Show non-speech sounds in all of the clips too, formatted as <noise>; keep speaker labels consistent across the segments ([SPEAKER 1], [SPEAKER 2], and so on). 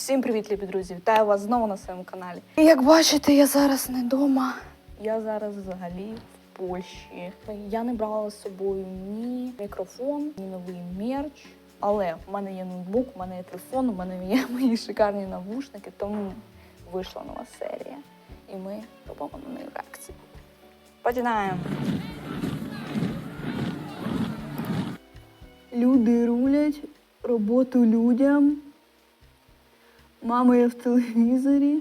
[SPEAKER 1] Всім привіт, любі друзі! Вітаю вас знову на своєму каналі. І як бачите, я зараз не вдома. Я зараз взагалі в Польщі. Я не брала з собою ні мікрофон, ні новий мерч. Але в мене є ноутбук, у мене є телефон, у мене є <laughs> мої шикарні навушники, тому вийшла нова серія. І ми робимо на неї реакцію. Починаємо. Люди рулять, роботу людям. Мама є в телевізорі.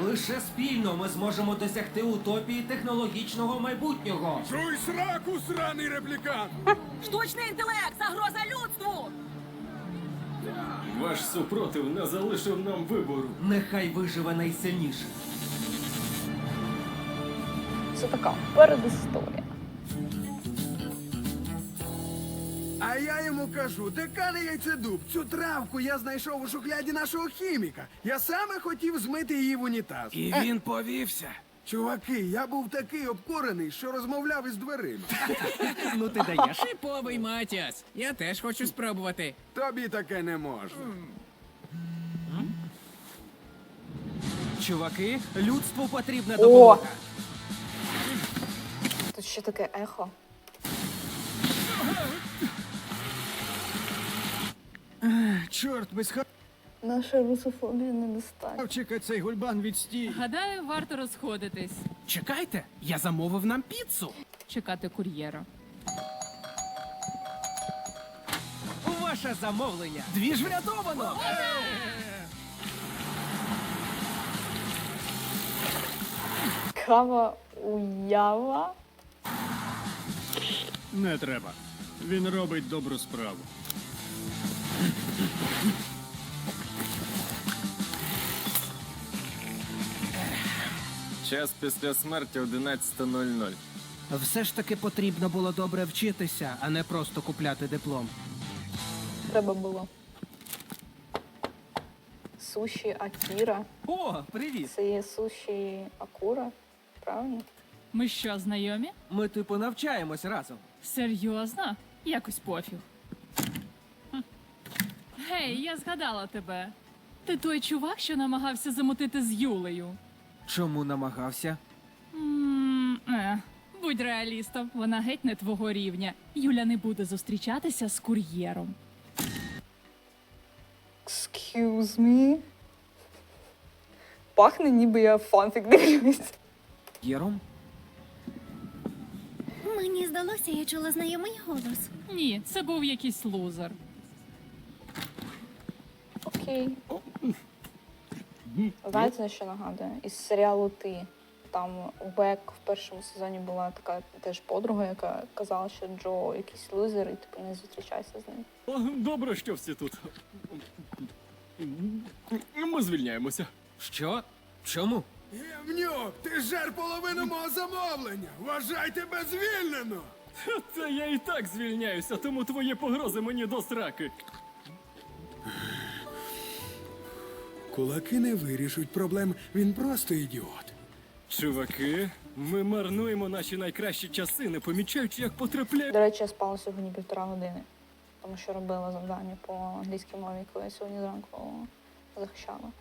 [SPEAKER 2] Лише спільно ми зможемо досягти утопії технологічного майбутнього.
[SPEAKER 3] Чуй сраку, сраний реплікант!
[SPEAKER 4] Штучний інтелект, загроза людству!
[SPEAKER 5] Ваш супротив не залишив нам вибору.
[SPEAKER 2] Нехай виживе найсильніший.
[SPEAKER 1] Це така передісторія.
[SPEAKER 3] А я йому кажу, декане яйцедуб, цю травку я знайшов у шухляді нашого хіміка. Я саме хотів змити її в унітаз.
[SPEAKER 6] І він повівся.
[SPEAKER 3] Чуваки, я був такий обкурений, що розмовляв із дверима. <laughs>
[SPEAKER 6] Ну ти даєш. Типовий Матіас. Я теж хочу спробувати.
[SPEAKER 3] Тобі таке не можна.
[SPEAKER 2] Чуваки, людству потрібна
[SPEAKER 1] О!
[SPEAKER 2] допомога.
[SPEAKER 1] Тут ще таке ехо.
[SPEAKER 7] Чорт, без
[SPEAKER 1] Наша русофобія недостатньо.
[SPEAKER 7] хавчика цей гульбан відстій.
[SPEAKER 8] Гадаю, варто розходитись,
[SPEAKER 6] Чекайте, я замовив нам піцу.
[SPEAKER 8] чекати кур'єра.
[SPEAKER 2] Ваше замовлення.
[SPEAKER 6] Дві ж врятовано.
[SPEAKER 1] Кава уява.
[SPEAKER 7] Не треба. Він робить добру справу.
[SPEAKER 5] Час після смерті 11.00.
[SPEAKER 6] Все ж таки потрібно було добре вчитися, а не просто купляти диплом.
[SPEAKER 1] Треба було. Суші Акіра.
[SPEAKER 2] О, привіт!
[SPEAKER 1] Це є суші Акура. Правильно?
[SPEAKER 8] Ми що, знайомі?
[SPEAKER 2] Ми типу навчаємось разом.
[SPEAKER 8] Серйозно? Якось пофіг. Гей, я згадала тебе. Ти той чувак, що намагався замутити з Юлею.
[SPEAKER 2] Чому намагався?
[SPEAKER 8] М, е, будь реалістом, вона геть не твого рівня. Юля не буде зустрічатися з кур'єром.
[SPEAKER 1] Excuse me. Пахне, ніби я фанфік дивлюсь.
[SPEAKER 2] Єром?
[SPEAKER 9] Мені здалося, я чула знайомий голос.
[SPEAKER 8] Ні, це був якийсь лузер.
[SPEAKER 1] Окей. Знаєте, на що нагадує? Із серіалу Ти. Там у Бек в першому сезоні була така теж подруга, яка казала, що Джо якийсь лузер, і типу не зустрічайся з ним.
[SPEAKER 5] О, Добре, що всі тут. Ми звільняємося.
[SPEAKER 2] Що? Чому?
[SPEAKER 3] Євнюк, ти жер половину мого замовлення. Вважай тебе звільнено.
[SPEAKER 5] Та я і так звільняюся, тому твої погрози мені до сраки.
[SPEAKER 3] Кулаки не вирішують проблем, він просто ідіот.
[SPEAKER 5] Чуваки, ми марнуємо наші найкращі часи, не помічаючи, як потрапляє.
[SPEAKER 1] До речі, я спала сьогодні півтора години, тому що робила завдання по англійській мові, коли я сьогодні зранку захищала.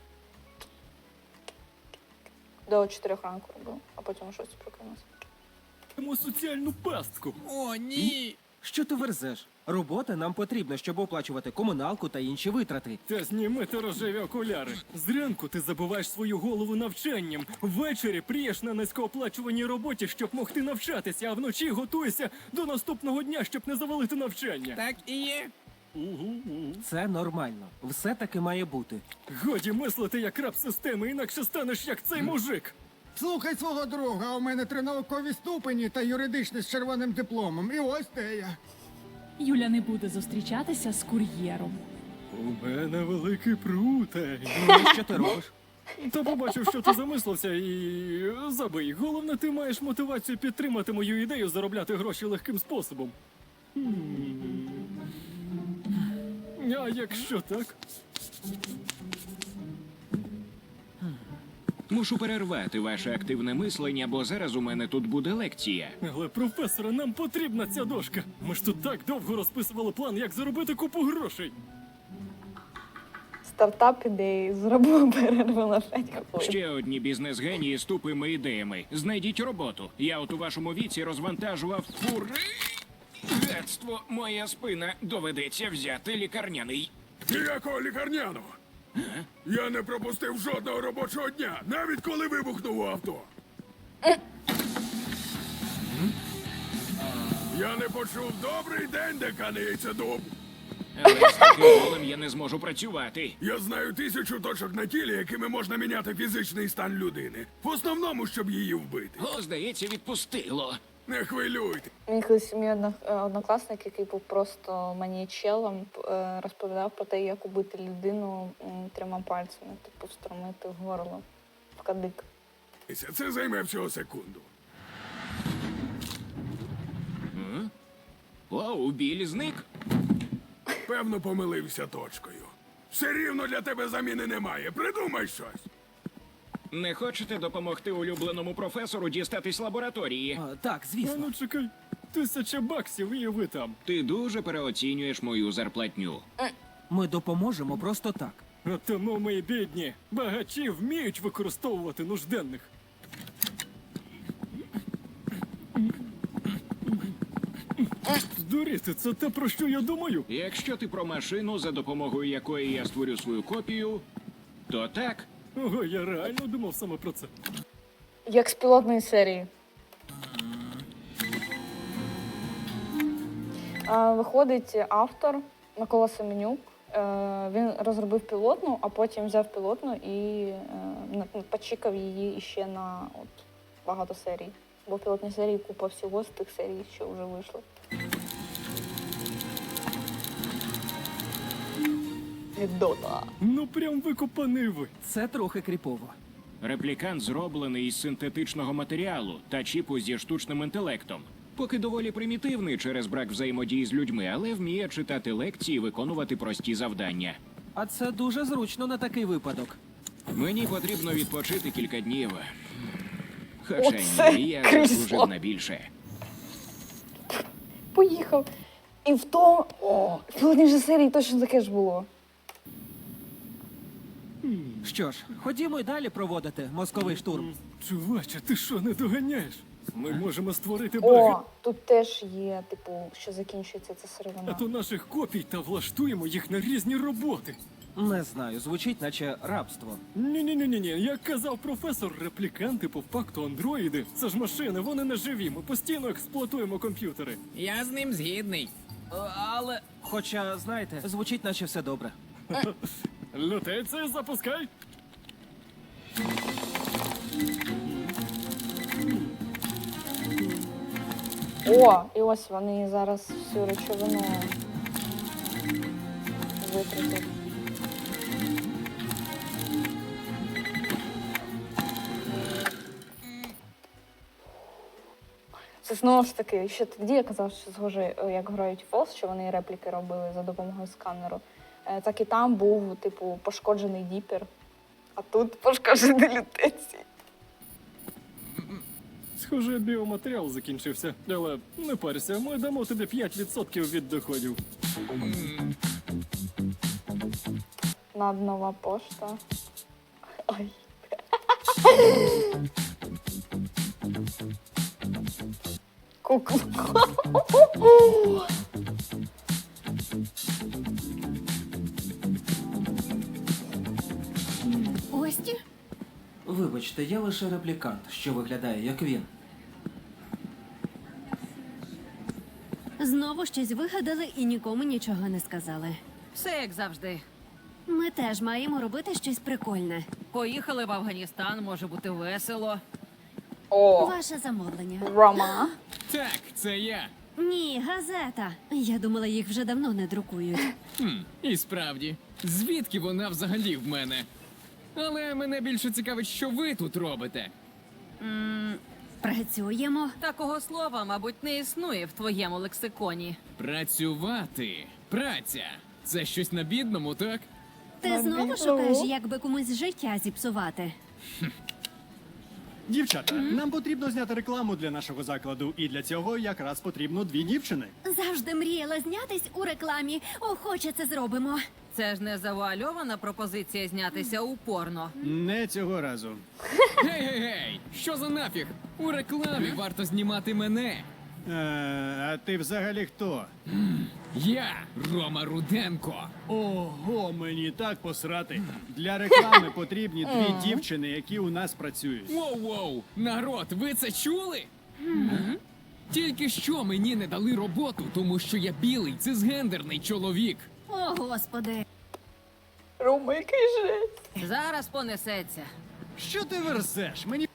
[SPEAKER 1] До 4 ранку робила, а потім о 6 прокинулася.
[SPEAKER 5] соціальну пастку.
[SPEAKER 6] О, ні.
[SPEAKER 2] Що ти верзеш? Робота нам потрібна, щоб оплачувати комуналку та інші витрати.
[SPEAKER 5] Та зніми ти рожеві окуляри. Зранку ти забуваєш свою голову навчанням. Ввечері прієш на низькооплачуваній роботі, щоб могти навчатися, а вночі готуєшся до наступного дня, щоб не завалити навчання.
[SPEAKER 6] Так і є.
[SPEAKER 2] Це нормально. Все таки має бути.
[SPEAKER 5] Годі мислити як раб системи, інакше станеш як цей мужик.
[SPEAKER 7] Слухай свого друга, у мене три наукові ступені та юридичний з червоним дипломом. І ось де я.
[SPEAKER 8] Юля не буде зустрічатися з кур'єром.
[SPEAKER 5] У мене великий прутень.
[SPEAKER 2] Ну, що ти робиш?
[SPEAKER 5] Та побачив, що ти замислився, і забий. Головне, ти маєш мотивацію підтримати мою ідею заробляти гроші легким способом. М. А якщо так?
[SPEAKER 10] Мушу перервати ваше активне мислення, бо зараз у мене тут буде лекція.
[SPEAKER 5] Але професоре, нам потрібна ця дошка. Ми ж тут так довго розписували план, як заробити купу грошей.
[SPEAKER 1] Стартап ідеї зробив перерву на 5 хвилин.
[SPEAKER 10] Ще одні бізнес-генії з тупими ідеями. Знайдіть роботу. Я от у вашому віці розвантажував фури. Гадство, моя спина доведеться взяти лікарняний.
[SPEAKER 3] Ніякого лікарняного. Я не пропустив жодного робочого дня, навіть коли вибухнув авто. Я не почув добрий день, декане яйцедуб.
[SPEAKER 10] Але з таким болем я не зможу працювати.
[SPEAKER 3] Я знаю тисячу точок на тілі, якими можна міняти фізичний стан людини. В основному, щоб її вбити.
[SPEAKER 10] О, здається, відпустило.
[SPEAKER 3] Не хвилюйте.
[SPEAKER 1] Мені колись мій е, однокласник, який був просто маніячелом, е, розповідав про те, як убити людину трьома пальцями, типу встромити в горло в кадик.
[SPEAKER 3] Це займе всього секунду.
[SPEAKER 10] О, біль зник.
[SPEAKER 3] Певно, помилився точкою. Все рівно для тебе заміни немає. Придумай щось.
[SPEAKER 10] Не хочете допомогти улюбленому професору дістатись лабораторії?
[SPEAKER 6] так,
[SPEAKER 5] А
[SPEAKER 6] звісно.
[SPEAKER 5] ну чекай, тисяча баксів і ви там.
[SPEAKER 10] Ти дуже переоцінюєш мою зарплатню.
[SPEAKER 6] Ми допоможемо просто так.
[SPEAKER 5] А тому ми бідні. Багачі вміють використовувати нужденних. Здуріти, це те, про що я думаю.
[SPEAKER 10] Якщо ти про машину, за допомогою якої я створю свою копію, то так.
[SPEAKER 5] Ого, я реально думав саме про це.
[SPEAKER 1] Як з пілотної серії. Е, Виходить автор Микола Семенюк. Е, Він розробив пілотну, а потім взяв пілотну і е, на- почікав її іще на от, багато серій. Бо в пілотній серії купа всього з тих серій, що вже вийшли. Відота.
[SPEAKER 5] Ну прям викопаний ви.
[SPEAKER 6] Це трохи кріпово.
[SPEAKER 10] Реплікант зроблений із синтетичного матеріалу та чіпу зі штучним інтелектом. Поки доволі примітивний через брак взаємодії з людьми, але вміє читати лекції і виконувати прості завдання.
[SPEAKER 6] А це дуже зручно на такий випадок.
[SPEAKER 10] Мені потрібно відпочити кілька днів. Хоча
[SPEAKER 1] Оце
[SPEAKER 10] ні, я
[SPEAKER 1] крісло.
[SPEAKER 10] заслужив на більше.
[SPEAKER 1] Поїхав. І в то. О, в же серії точно таке ж було.
[SPEAKER 6] Що ж, ходімо й далі проводити мозковий штурм.
[SPEAKER 5] Чуваче, ти що не доганяєш? Ми можемо створити
[SPEAKER 1] О,
[SPEAKER 5] баги,
[SPEAKER 1] тут теж є, типу, що закінчується ця
[SPEAKER 5] а
[SPEAKER 1] сировина.
[SPEAKER 5] то наших копій та влаштуємо їх на різні роботи.
[SPEAKER 6] Не знаю, звучить наче рабство.
[SPEAKER 5] Ні, ні, ні, ні, ні. Як казав професор, репліканти по факту андроїди. Це ж машини, вони не живі. Ми постійно експлуатуємо комп'ютери.
[SPEAKER 11] Я з ним згідний.
[SPEAKER 6] Але. Хоча, знаєте, звучить наче все добре. <laughs>
[SPEAKER 5] Лютеція, запускай.
[SPEAKER 1] О, і ось вони зараз всю речовину викрутять. Це знову ж таки, ще тоді я казав, що схоже, як грають Falls, що вони репліки робили за допомогою сканеру. Е, Так і там був, типу, пошкоджений діпер, а тут пошкоджений лютецій.
[SPEAKER 5] Схоже, біоматеріал закінчився. Але не парся, ми дамо тобі 5% від доходів.
[SPEAKER 1] Над нова пошта. Ой. Куклу.
[SPEAKER 9] Ості?
[SPEAKER 6] Вибачте, я лише реплікант, що виглядає як він.
[SPEAKER 9] Знову щось вигадали і нікому нічого не сказали.
[SPEAKER 4] Все як завжди.
[SPEAKER 9] Ми теж маємо робити щось прикольне.
[SPEAKER 4] Поїхали в Афганістан, може бути весело.
[SPEAKER 1] О,
[SPEAKER 9] Ваше замовлення.
[SPEAKER 1] Рома.
[SPEAKER 11] Так, це я.
[SPEAKER 9] Ні, газета. Я думала, їх вже давно не друкують.
[SPEAKER 11] Хм, і справді, звідки вона взагалі в мене? Але мене більше цікавить, що ви тут робите.
[SPEAKER 9] Працюємо.
[SPEAKER 4] Такого слова, мабуть, не існує в твоєму лексиконі.
[SPEAKER 11] Працювати. Праця. Це щось на бідному, так?
[SPEAKER 9] Ти знову шукаєш,
[SPEAKER 1] ну.
[SPEAKER 9] як би комусь життя зіпсувати.
[SPEAKER 12] Дівчата, нам потрібно зняти рекламу для нашого закладу, і для цього якраз потрібно дві дівчини.
[SPEAKER 9] Завжди мріяла знятись у рекламі. Охоче це зробимо.
[SPEAKER 4] Це ж не завуальована пропозиція знятися у порно.
[SPEAKER 7] Не цього разу.
[SPEAKER 11] Гей, гей, гей! Що за нафіг? У рекламі варто знімати мене.
[SPEAKER 7] Е, а ти взагалі хто?
[SPEAKER 11] Я Рома Руденко.
[SPEAKER 7] Ого, мені так посрати. Для реклами потрібні дві дівчини, які у нас працюють.
[SPEAKER 11] Воу-воу! Народ, ви це чули? Тільки що мені не дали роботу, тому що я білий, цисгендерний чоловік.
[SPEAKER 9] О, господи.
[SPEAKER 1] Рома, який жесть.
[SPEAKER 4] Зараз понесеться.
[SPEAKER 7] Що ти верзеш? Мені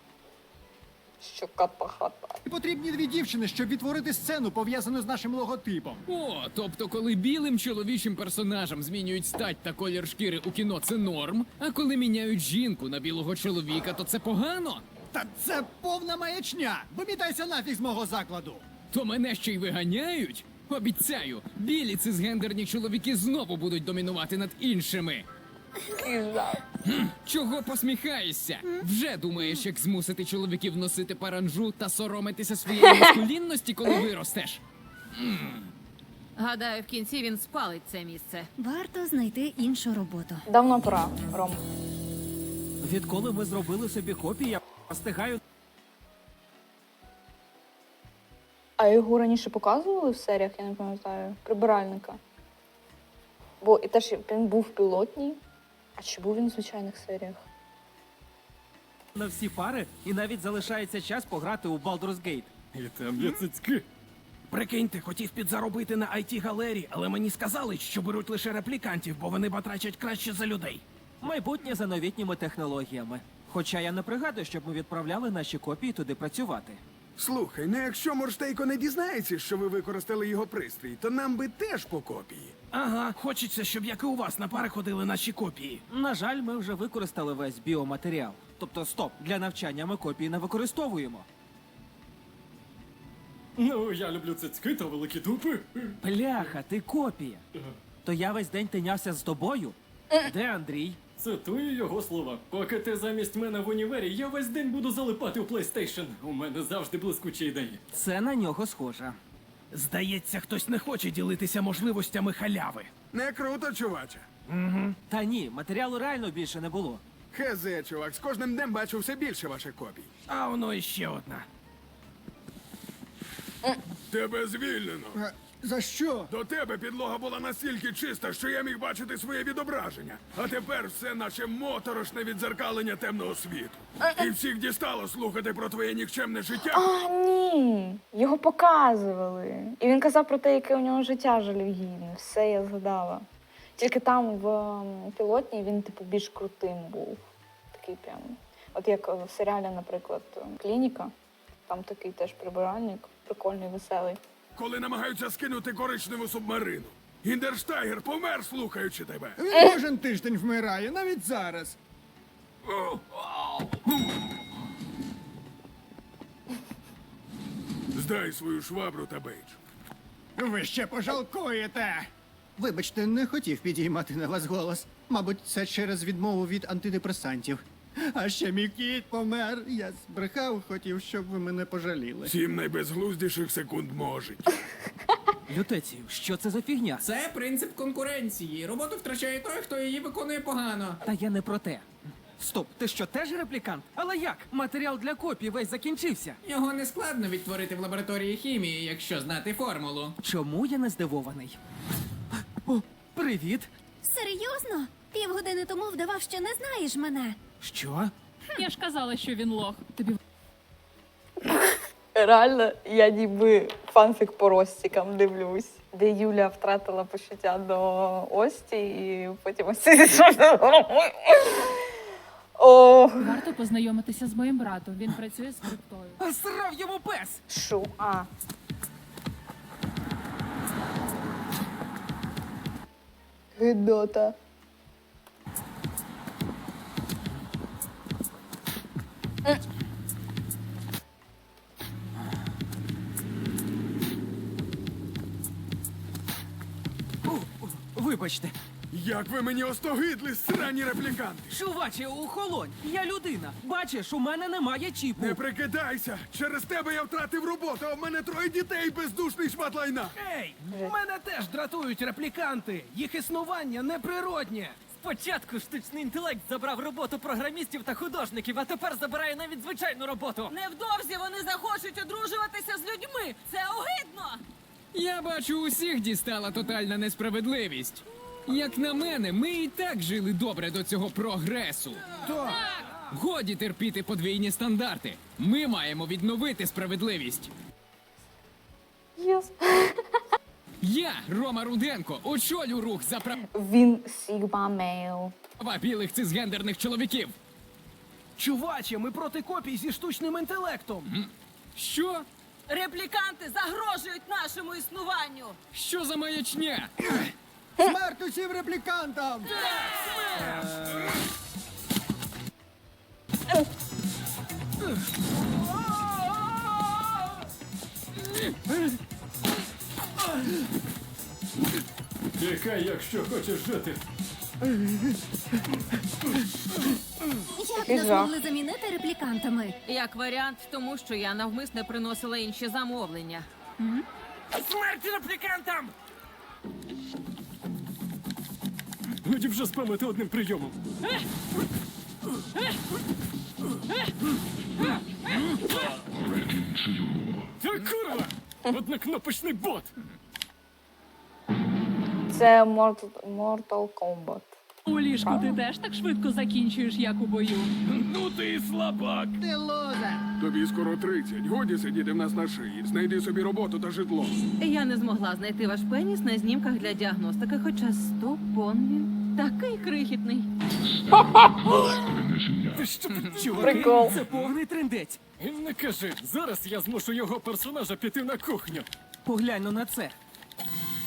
[SPEAKER 1] Що ката хата.
[SPEAKER 7] потрібні дві дівчини, щоб відтворити сцену, пов'язану з нашим логотипом.
[SPEAKER 11] О, тобто, коли білим чоловічим персонажам змінюють стать та колір шкіри у кіно, це норм. А коли міняють жінку на білого чоловіка, то це погано.
[SPEAKER 7] Та це повна маячня! Вимітайся нафіг з мого закладу!
[SPEAKER 11] То мене ще й виганяють. Обіцяю, білі цисгендерні чоловіки знову будуть домінувати над іншими. Чого посміхаєшся? Вже думаєш, як змусити чоловіків носити паранжу та соромитися своєї <laughs> маскулінності, коли виростеш?
[SPEAKER 4] Гадаю, в кінці він спалить це місце.
[SPEAKER 9] Варто знайти іншу роботу.
[SPEAKER 1] Давно пора, Ром.
[SPEAKER 13] Відколи ми зробили собі копії, я встигаю
[SPEAKER 1] А його раніше показували в серіях, я не пам'ятаю, прибиральника. Бо і теж він був в пілотній. А чи був він в звичайних серіях?
[SPEAKER 13] на всі пари, і навіть залишається час пограти у Baldur's Gate.
[SPEAKER 5] І там є цицьки.
[SPEAKER 6] Прикиньте, хотів підзаробити на it галері, але мені сказали, що беруть лише реплікантів, бо вони батрачать краще за людей.
[SPEAKER 13] Майбутнє за новітніми технологіями. Хоча я не пригадую, щоб ми відправляли наші копії туди працювати.
[SPEAKER 3] Слухай, ну якщо Морштейко не дізнається, що ви використали його пристрій, то нам би теж по копії.
[SPEAKER 6] Ага, хочеться, щоб як і у вас на пари ходили наші копії.
[SPEAKER 13] На жаль, ми вже використали весь біоматеріал. Тобто, стоп, для навчання ми копії не використовуємо.
[SPEAKER 5] Ну, я люблю цицьки та великі дупи.
[SPEAKER 13] Бляха, ти копія. То я весь день тинявся з тобою. Де Андрій?
[SPEAKER 5] Цитую його слова. Поки ти замість мене в універі, я весь день буду залипати у PlayStation. У мене завжди блискучі ідеї.
[SPEAKER 13] Це на нього схоже.
[SPEAKER 6] Здається, хтось не хоче ділитися можливостями халяви.
[SPEAKER 3] Не круто, чуваче.
[SPEAKER 13] Та ні, матеріалу реально більше не було.
[SPEAKER 3] Хезе, чувак, з кожним днем бачу все більше ваших копій.
[SPEAKER 6] А воно іще одна.
[SPEAKER 3] Тебе звільнено.
[SPEAKER 14] Е, За що?
[SPEAKER 3] До тебе підлога була настільки чиста, що я міг бачити своє відображення. А тепер все наче моторошне відзеркалення темного світу. І всіх дістало слухати про твоє нікчемне життя.
[SPEAKER 1] А, ні. Його показували. І він казав про те, яке у нього життя жалюгідне. Все я згадала. Тільки там в ем, пілотній він, типу, більш крутим був. Такий прям. От як в серіалі, наприклад, Клініка. Там такий теж прибиральник, прикольний, веселий.
[SPEAKER 3] Коли намагаються скинути коричневу субмарину. Індерштайгер помер, слухаючи тебе.
[SPEAKER 14] Він кожен тиждень вмирає, навіть зараз.
[SPEAKER 3] Здай свою швабру та бейдж.
[SPEAKER 14] Ви ще пожалкуєте. Вибачте, не хотів підіймати на вас голос. Мабуть, це через відмову від антидепресантів. А ще мій кіт помер. Я збрехав, хотів, щоб ви мене пожаліли.
[SPEAKER 3] Сім найбезглуздіших секунд можуть. <laughs>
[SPEAKER 13] Лютецію, що це за фігня?
[SPEAKER 11] Це принцип конкуренції. Роботу втрачає той, хто її виконує погано.
[SPEAKER 13] Та я не про те. Стоп, ти що теж реплікант? Але як? Матеріал для копії весь закінчився.
[SPEAKER 11] Його не складно відтворити в лабораторії хімії, якщо знати формулу.
[SPEAKER 13] Чому я не здивований? О, привіт!
[SPEAKER 9] Серйозно? Півгодини тому вдавав, що не знаєш мене.
[SPEAKER 13] Що?
[SPEAKER 8] Я ж казала, що він лох. Тобі
[SPEAKER 1] Реально, я ніби фанфік по ростікам дивлюсь, де Юля втратила почуття до Ості, і потім Ості. О,
[SPEAKER 8] варто познайомитися з моїм братом. Він працює з криптою.
[SPEAKER 13] А срав йому пес!
[SPEAKER 1] Шо? А. Гидота.
[SPEAKER 13] Вибачте,
[SPEAKER 3] Як ви мені остогидли, срані репліканти!
[SPEAKER 6] Чуваче, охолонь! Я людина. Бачиш, у мене немає чіпу.
[SPEAKER 3] Не прикидайся! Через тебе я втратив роботу, а в мене троє дітей бездушний шмат лайна!
[SPEAKER 6] Ей, мене теж дратують репліканти. Їх існування неприроднє.
[SPEAKER 5] Спочатку штучний інтелект забрав роботу програмістів та художників, а тепер забирає навіть звичайну роботу.
[SPEAKER 4] Невдовзі вони захочуть одружуватися з людьми. Це огидно.
[SPEAKER 11] Я бачу, усіх дістала тотальна несправедливість. Як на мене, ми і так жили добре до цього прогресу.
[SPEAKER 6] Так.
[SPEAKER 11] Годі терпіти подвійні стандарти. Ми маємо відновити справедливість.
[SPEAKER 1] Єс.
[SPEAKER 11] Я, Рома Руденко, очолю рух за
[SPEAKER 1] Він Сігма Мейл.
[SPEAKER 11] права білих цисгендерних чоловіків.
[SPEAKER 6] Чуваче, ми проти копій зі штучним інтелектом.
[SPEAKER 11] Що?
[SPEAKER 4] Репліканти загрожують нашому існуванню.
[SPEAKER 11] Що за маячня?
[SPEAKER 7] Смерть усім реплікантам!
[SPEAKER 5] Тікай, якщо хочеш жити.
[SPEAKER 9] Як нас могли замінити реплікантами?
[SPEAKER 4] Як варіант, тому що я навмисне приносила інші замовлення.
[SPEAKER 6] Смерть реплікантам!
[SPEAKER 5] Годі вже спамити одним прийомом. Та курва! Однокнопочний бот!
[SPEAKER 1] Це Mortal, Mortal Kombat.
[SPEAKER 8] У ліжку ти теж так швидко закінчуєш, як у бою.
[SPEAKER 3] Ну ти і слабак!
[SPEAKER 7] Ти лозер!
[SPEAKER 3] Тобі скоро 30. Годі сидіти в нас на шиї. Знайди собі роботу та житло.
[SPEAKER 4] Я не змогла знайти ваш пеніс на знімках для діагностики, хоча стопон він такий крихітний.
[SPEAKER 5] Ти що,
[SPEAKER 1] Прикол.
[SPEAKER 6] Це повний трендець.
[SPEAKER 5] Не кажи, зараз я змушу його персонажа піти на кухню.
[SPEAKER 6] Поглянь на це.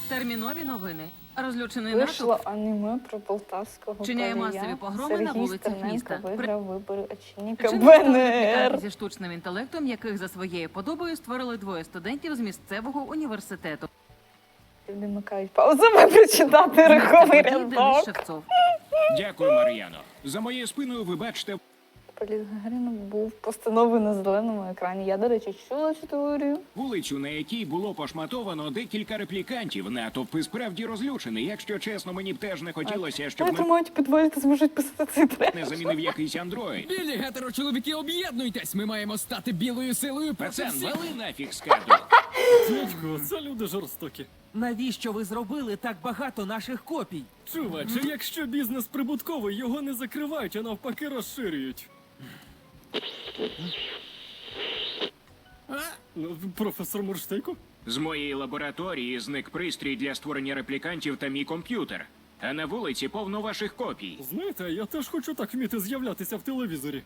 [SPEAKER 4] Термінові новини. Розлючений
[SPEAKER 1] Вийшло
[SPEAKER 4] натовп
[SPEAKER 1] аніме про полтавського палія.
[SPEAKER 4] масові погроми на вулицях міста. При-
[SPEAKER 1] виграв вибори очільника БНР.
[SPEAKER 4] зі штучним інтелектом, яких за своєю подобою створили двоє студентів з місцевого університету.
[SPEAKER 1] Не вмикають паузами прочитати рухомий рядок.
[SPEAKER 4] Шевцов.
[SPEAKER 10] Дякую, Мар'яно. За моєю спиною ви бачите
[SPEAKER 1] Політ Гагаріна був постановлений на зеленому екрані. Я, до речі, чула цю теорію.
[SPEAKER 10] вулицю, на якій було пошматовано декілька реплікантів. Натовп і справді розлючений. Якщо чесно, мені б теж не хотілося, щоб
[SPEAKER 1] Я
[SPEAKER 10] мене
[SPEAKER 1] думаю, підвалі ти зможуть писати цей трек.
[SPEAKER 10] не замінив якийсь андроїд.
[SPEAKER 11] Білі гетерочоловіки, об'єднуйтесь! Ми маємо стати білою силою проти
[SPEAKER 10] Пацан,
[SPEAKER 11] всіх.
[SPEAKER 10] вали нафіг скаду.
[SPEAKER 5] Дядько, це люди жорстокі.
[SPEAKER 6] Навіщо ви зробили так багато наших копій?
[SPEAKER 5] Чуваче, якщо бізнес прибутковий, його не закривають, а навпаки розширюють. Ну, Професор Мурштейко?
[SPEAKER 10] З моєї лабораторії зник пристрій для створення реплікантів та мій комп'ютер. А на вулиці повно ваших копій.
[SPEAKER 5] Знаєте, я теж хочу так вміти з'являтися в телевізорі.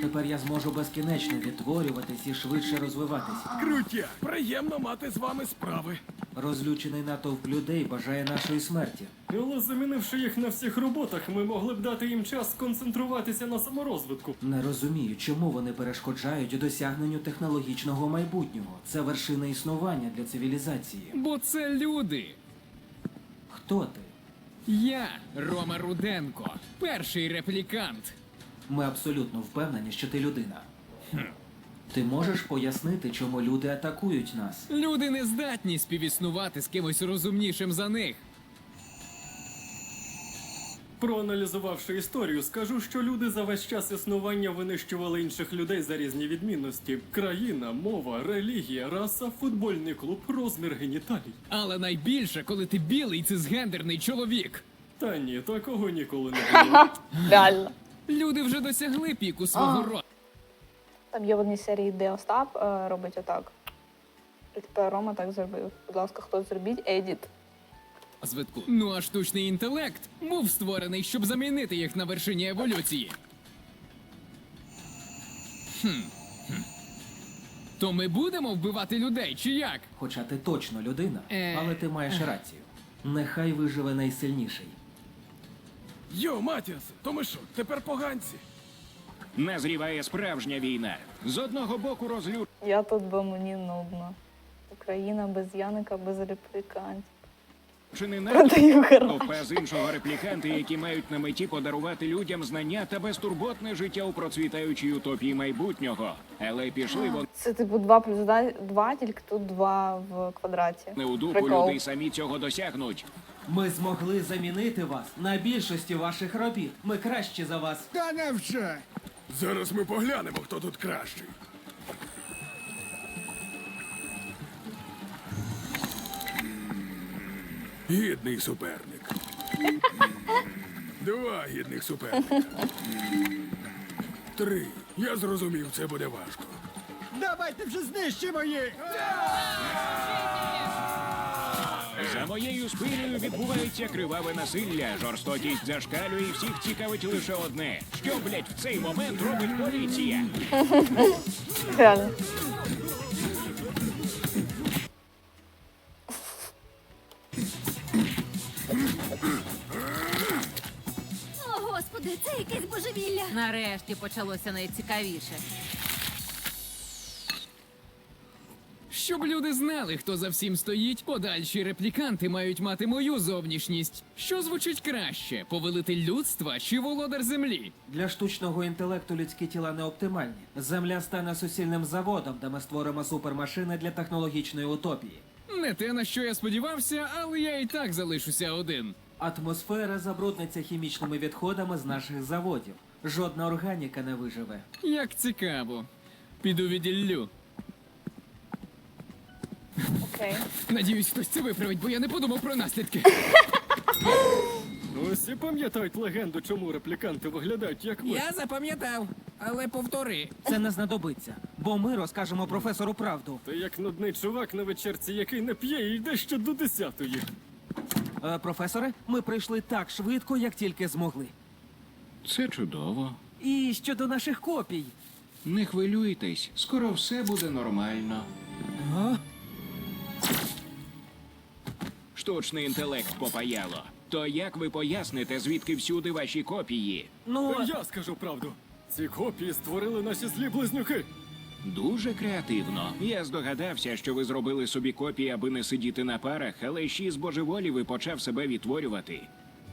[SPEAKER 13] Тепер я зможу безкінечно відтворюватись і швидше розвиватися.
[SPEAKER 3] Крутя! Приємно мати з вами справи.
[SPEAKER 13] Розлючений натовп людей бажає нашої смерті.
[SPEAKER 5] Але замінивши їх на всіх роботах, ми могли б дати їм час сконцентруватися на саморозвитку.
[SPEAKER 13] Не розумію, чому вони перешкоджають досягненню технологічного майбутнього. Це вершина існування для цивілізації.
[SPEAKER 11] Бо це люди.
[SPEAKER 13] Хто ти?
[SPEAKER 11] Я, Рома Руденко, перший реплікант.
[SPEAKER 13] Ми абсолютно впевнені, що ти людина. Ти можеш пояснити, чому люди атакують нас?
[SPEAKER 11] Люди не здатні співіснувати з кимось розумнішим за них.
[SPEAKER 5] Проаналізувавши історію, скажу, що люди за весь час існування винищували інших людей за різні відмінності: країна, мова, релігія, раса, футбольний клуб, розмір геніталій.
[SPEAKER 11] Але найбільше, коли ти білий цисгендерний чоловік.
[SPEAKER 5] Та ні, такого ніколи не <laughs> було.
[SPEAKER 1] Реально.
[SPEAKER 11] Люди вже досягли піку свого
[SPEAKER 1] А. Там є в одній серії, де Остап е, робить отак. І тепер Рома так зробив. Будь ласка, хтось зробіть едіт.
[SPEAKER 11] розвитку. Ну а штучний інтелект був створений, щоб замінити їх на вершині еволюції. Хм. хм. То ми будемо вбивати людей, чи як?
[SPEAKER 13] Хоча ти точно людина,
[SPEAKER 11] Е.
[SPEAKER 13] але ти маєш рацію. Нехай виживе найсильніший.
[SPEAKER 3] Йо, Матіас, то ми що, тепер поганці?
[SPEAKER 10] Назріває справжня війна. З одного боку розлю...
[SPEAKER 1] Я тут, бо мені нудно. Україна без Яника, без реплікантів.
[SPEAKER 10] Чи не
[SPEAKER 1] Продаю гараж.
[SPEAKER 10] товпа з іншого репліканти, які мають на меті подарувати людям знання та безтурботне життя у процвітаючій утопії майбутнього. Але пішли вони
[SPEAKER 1] Це типу 2 плюс 2, тільки тут 2 в квадраті.
[SPEAKER 10] не у дупу,
[SPEAKER 1] Прикол.
[SPEAKER 10] люди й самі цього досягнуть.
[SPEAKER 13] Ми змогли замінити вас на більшості ваших робіт. Ми кращі за вас.
[SPEAKER 3] Та невже. Зараз ми поглянемо, хто тут кращий. Гідний суперник. Два гідних суперника. Три. Я зрозумів, це буде важко.
[SPEAKER 12] Давайте вже знищимо їх!
[SPEAKER 10] За моєю спиною відбувається криваве насилля, жорстокість зашкалює і всіх цікавить лише одне. Що, блять, в цей момент робить поліція?
[SPEAKER 1] Реально.
[SPEAKER 9] Якесь божевілля.
[SPEAKER 4] Нарешті почалося найцікавіше.
[SPEAKER 11] Щоб люди знали, хто за всім стоїть, подальші репліканти мають мати мою зовнішність. Що звучить краще: повелитель людства чи володар землі?
[SPEAKER 13] Для штучного інтелекту людські тіла не оптимальні. Земля стане суцільним заводом, де ми створимо супермашини для технологічної утопії.
[SPEAKER 11] Не те, на що я сподівався, але я і так залишуся один.
[SPEAKER 13] Атмосфера забрудниться хімічними відходами з наших заводів. Жодна органіка не виживе.
[SPEAKER 11] Як цікаво. Піду віділлю.
[SPEAKER 1] Окей.
[SPEAKER 11] Надіюсь, хтось це виправить, бо я не подумав про наслідки.
[SPEAKER 5] Усі пам'ятають легенду, чому репліканти виглядають як ми.
[SPEAKER 6] Я запам'ятав, але повтори.
[SPEAKER 13] Це не знадобиться, бо ми розкажемо професору правду.
[SPEAKER 5] Ти як нудний чувак на вечірці, який не п'є і йде ще до десятої.
[SPEAKER 13] Е, професоре, ми прийшли так швидко, як тільки змогли.
[SPEAKER 10] Це чудово.
[SPEAKER 13] І щодо наших копій.
[SPEAKER 10] Не хвилюйтесь, скоро все буде нормально. Штучний інтелект попаяло. То як ви поясните, звідки всюди ваші копії?
[SPEAKER 13] Ну,
[SPEAKER 5] Я скажу правду. Ці копії створили наші злі близнюки.
[SPEAKER 10] Дуже креативно. Я здогадався, що ви зробили собі копії, аби не сидіти на парах, але ще з божеволів і почав себе відтворювати.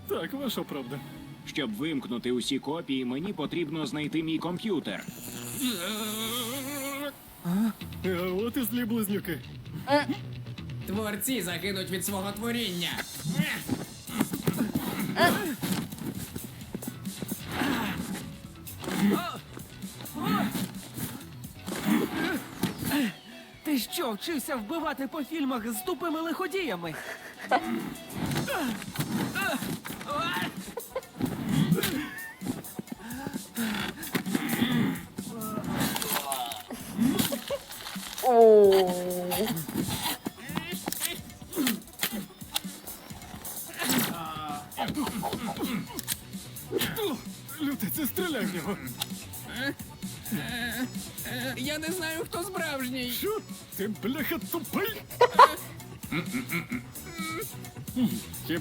[SPEAKER 5] Так, ваша правда.
[SPEAKER 10] Щоб вимкнути усі копії, мені потрібно знайти мій комп'ютер.
[SPEAKER 5] А от і злі близнюки.
[SPEAKER 11] Творці загинуть від свого творіння.
[SPEAKER 13] Вчився вбивати по фільмах з тупими лиходіями?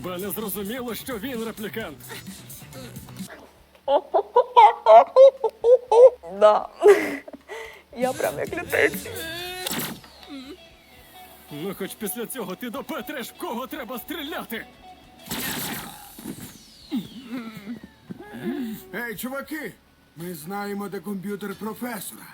[SPEAKER 5] Хіба не зрозуміло, що він реплікант? <laughs>
[SPEAKER 1] Да. Я прям як лютець.
[SPEAKER 5] Ну, хоч після цього ти допетреш, в кого треба стріляти.
[SPEAKER 3] Ей, чуваки! Ми знаємо, де комп'ютер професора.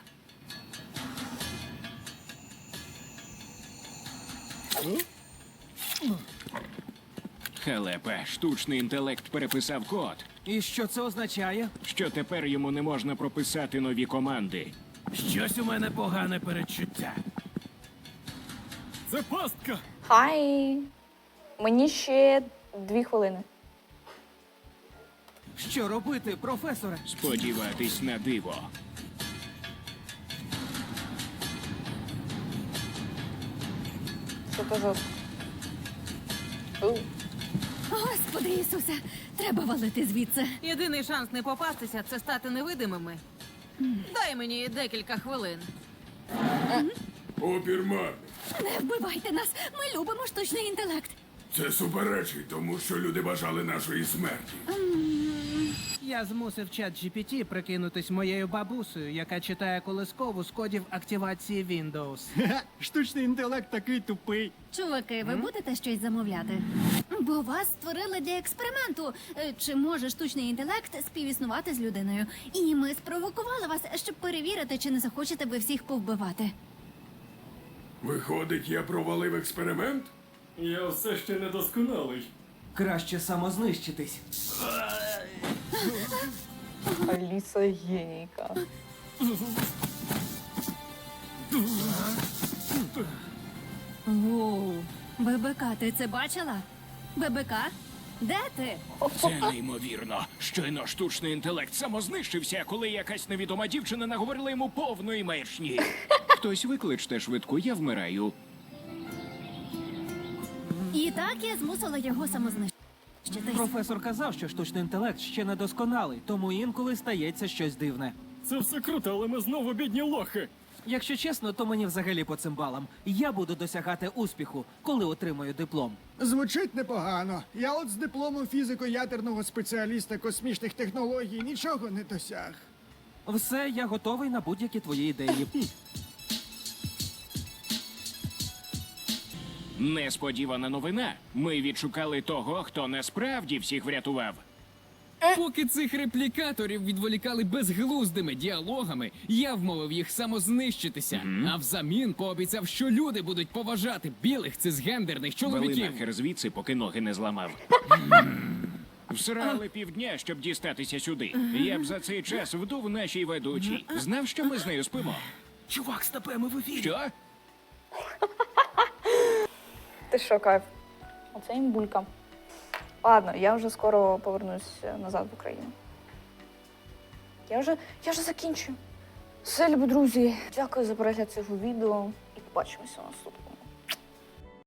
[SPEAKER 10] Халепа, штучний інтелект переписав код,
[SPEAKER 13] І що це означає?
[SPEAKER 10] що тепер йому не можна прописати нові команди.
[SPEAKER 6] Щось у мене погане передчуття.
[SPEAKER 5] Це пастка!
[SPEAKER 1] Хай. Мені ще дві хвилини.
[SPEAKER 13] Що робити, професоре?
[SPEAKER 10] Сподіватись на диво.
[SPEAKER 1] Що то жорстко.
[SPEAKER 9] Господи Ісусе, треба валити звідси.
[SPEAKER 4] Єдиний шанс не попастися це стати невидимими. Дай мені декілька хвилин.
[SPEAKER 3] Опірман.
[SPEAKER 9] Не вбивайте нас. Ми любимо штучний інтелект.
[SPEAKER 3] Це суперечить тому, що люди бажали нашої смерті.
[SPEAKER 9] М,
[SPEAKER 6] Я змусив чат GPT прикинутись моєю бабусею, яка читає колискову з кодів активації Windows.
[SPEAKER 7] Штучний інтелект такий тупий.
[SPEAKER 9] Чуваки, ви будете щось замовляти? Бо вас створили для експерименту. Е, Чи може штучний інтелект співіснувати з людиною? І ми спровокували вас, щоб перевірити, чи не захочете ви всіх повбивати.
[SPEAKER 3] Виходить, я провалив експеримент?
[SPEAKER 5] Я все ще недосконалий.
[SPEAKER 13] Краще самознищитись.
[SPEAKER 1] Аліса генійка.
[SPEAKER 9] Воу. ББК, ти це бачила? ББК? Де ти?
[SPEAKER 10] Це неймовірно. Щойно штучний інтелект самознищився, коли якась невідома дівчина наговорила йому повної мершні. Хтось викличте швидку, я вмираю.
[SPEAKER 9] І так я змусила його самознищитись.
[SPEAKER 13] Професор казав, що штучний інтелект ще не досконалий, тому інколи стається щось дивне.
[SPEAKER 5] Це все круто, але ми знову бідні лохи.
[SPEAKER 13] Якщо чесно, то мені взагалі по цим балам. Я буду досягати успіху, коли отримаю диплом.
[SPEAKER 7] Звучить непогано. Я от з дипломом фізико-ядерного спеціаліста космічних технологій нічого не досяг.
[SPEAKER 13] Все, я готовий на будь-які твої ідеї. <laughs>
[SPEAKER 10] Несподівана новина. Ми відшукали того, хто насправді всіх врятував.
[SPEAKER 11] Поки цих реплікаторів відволікали безглуздими діалогами, я вмовив їх самознищитися, а взамін пообіцяв, що люди будуть поважати білих цисгендерних
[SPEAKER 10] Вели
[SPEAKER 11] чоловіків.
[SPEAKER 10] нахер звідси, поки ноги не зламав. Всрали півдня, щоб дістатися сюди. Я б за цей час вдув нашій ведучій. Знав, що ми з нею спимо.
[SPEAKER 6] Чувак, стопе, ми в ефірі.
[SPEAKER 10] Що?
[SPEAKER 1] Ти що, кайф? Оце імбулька. Ладно, я вже скоро повернусь назад в Україну. Я вже, я вже закінчую. Все, любі друзі, дякую за перегляд цього відео і побачимося у наступному.